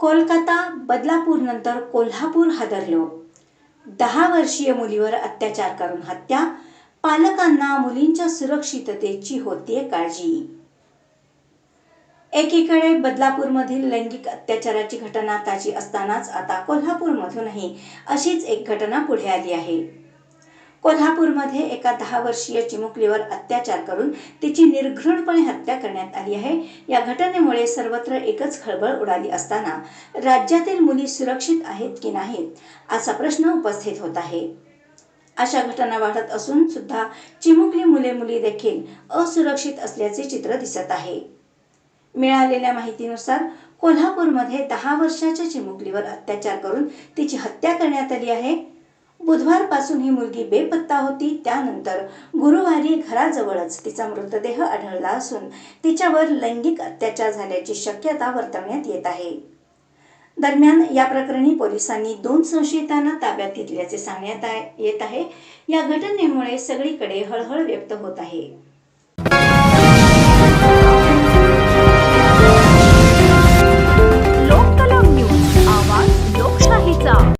कोलकाता बदलापूरनंतर कोल्हापूर हादरलं. दहा वर्षीय मुलीवर अत्याचार करून हत्या पालकांना मुलींच्या सुरक्षिततेची होतीये काळजी. एकीकडे बदलापूरमधील लैंगिक अत्याचाराची घटना ताजी असतानाच आता कोल्हापूरमधूनही अशीच एक घटना पुढे आली आहे. कोल्हापूरमध्ये एका दहा वर्षीय चिमुकलीवर अत्याचार करून तिची निर्घृणपणे हत्या करण्यात आली आहे. या घटनेमुळे सर्वत्र एकच खळबळ उडाली असताना राज्यातील मुली सुरक्षित आहेत की नाहीत असा प्रश्न उपस्थित होत आहे. अशा घटना वाढत असून सुद्धा चिमुकली मुले मुली देखील असुरक्षित असल्याचे चित्र दिसत आहे. मिळालेल्या माहितीनुसार कोल्हापूरमध्ये दहा वर्षाच्या चिमुकलीवर अत्याचार करून तिची हत्या करण्यात आली आहे. बुधवारपासून ही मुलगी बेपत्ता होती. त्यानंतर गुरुवारी घराजवळच तिचा मृतदेह आढळला असून तिच्यावर लैंगिक अत्याचार झाल्याची शक्यता वर्तवण्यात येत आहे. दरम्यान या प्रकरणी पोलिसांनी दोन संशयितांना ताब्यात घेतल्याचे सांगण्यात येत आहे. या घटनेमुळे सगळीकडे हळहळ व्यक्त होत आहे.